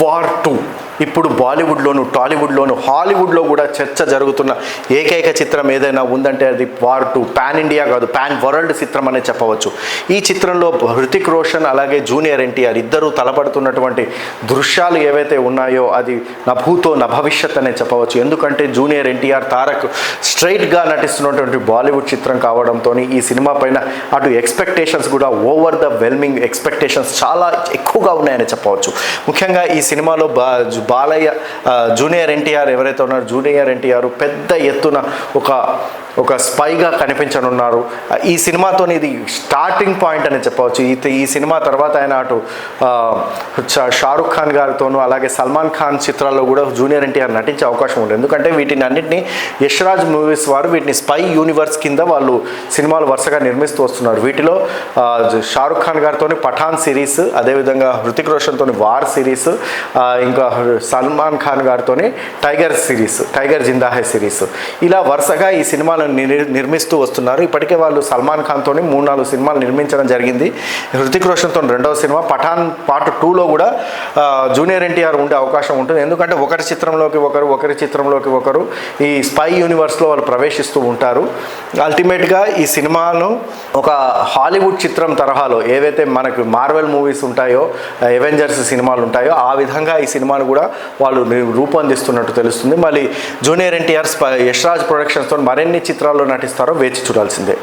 War two ఇప్పుడు బాలీవుడ్లోను టాలీవుడ్లోను హాలీవుడ్లో కూడా చర్చ జరుగుతున్న ఏకైక చిత్రం ఏదైనా ఉందంటే అది వార్ టూ పాన్ ఇండియా కాదు పాన్ వరల్డ్ చిత్రం అనే చెప్పవచ్చు. ఈ చిత్రంలో హృతిక్ రోషన్ అలాగే జూనియర్ ఎన్టీఆర్ ఇద్దరు తలపడుతున్నటువంటి దృశ్యాలు ఏవైతే ఉన్నాయో అది నభూతో నభవిష్యత్ అనే చెప్పవచ్చు. ఎందుకంటే జూనియర్ ఎన్టీఆర్ తారక్ స్ట్రైట్గా నటిస్తున్నటువంటి బాలీవుడ్ చిత్రం కావడంతో ఈ సినిమా పైన అటు ఎక్స్పెక్టేషన్స్ కూడా ఓవర్ ద వెల్మింగ్ ఎక్స్పెక్టేషన్స్ చాలా ఎక్కువగా ఉన్నాయని చెప్పవచ్చు. ముఖ్యంగా ఈ సినిమాలో బా బాలయ్య జూనియర్ ఎన్టీఆర్ ఎవరైతే ఉన్నారో జూనియర్ ఎన్టీఆర్ పెద్ద ఎత్తున ఒక ఒక స్పైగా కనిపించనున్నారు. ఈ సినిమాతో ఇది స్టార్టింగ్ పాయింట్ అని చెప్పవచ్చు. ఈ సినిమా తర్వాత ఆయన అటు షారుఖ్ ఖాన్ గారితోనూ అలాగే సల్మాన్ ఖాన్ చిత్రాల్లో కూడా జూనియర్ ఎన్టీఆర్ నటించే అవకాశం ఉంది. ఎందుకంటే వీటిని అన్నింటినీ యశ్రాజ్ మూవీస్ వారు వీటిని స్పై యూనివర్స్ కింద వాళ్ళు సినిమాలు వరుసగా నిర్మిస్తూ వస్తున్నారు. వీటిలో షారుఖ్ ఖాన్ గారితో పఠాన్ సిరీస్ అదేవిధంగా హృతిక్ రోషన్తో వార్ సిరీస్ ఇంకా సల్మాన్ ఖాన్ గారితో tiger series Tiger Zinda Hai series. ఇలా వరుసగా ఈ సినిమాలను నిర్మిస్తూ వస్తున్నారు. ఇప్పటికే వాళ్ళు సల్మాన్ ఖాన్తో మూడు నాలుగు సినిమాలు నిర్మించడం జరిగింది. హృతిక్ రోషన్తో రెండవ సినిమా. పఠాన్ పార్ట్ టూలో కూడా జూనియర్ ఎన్టీఆర్ ఉండే అవకాశం ఉంటుంది. ఎందుకంటే ఒకరి చిత్రంలోకి ఒకరు ఒకరి చిత్రంలోకి ఒకరు ఈ స్పై యూనివర్స్లో వాళ్ళు ప్రవేశిస్తూ ఉంటారు. అల్టిమేట్గా ఈ సినిమాను ఒక హాలీవుడ్ చిత్రం తరహాలో ఏవైతే మనకు మార్వెల్ మూవీస్ ఉంటాయో ఎవెంజర్స్ సినిమాలు ఉంటాయో ఆ విధంగా ఈ సినిమాను కూడా వాళ్ళు రూపొందిస్తున్నట్టు తెలుస్తుంది. మళ్ళీ జూనియర్ ఎన్టీఆర్ యశ్రాజ్ ప్రొడక్షన్స్తో మరిన్ని చిత్రాల్లో నటిస్తారో వేచి చూడాల్సిందే.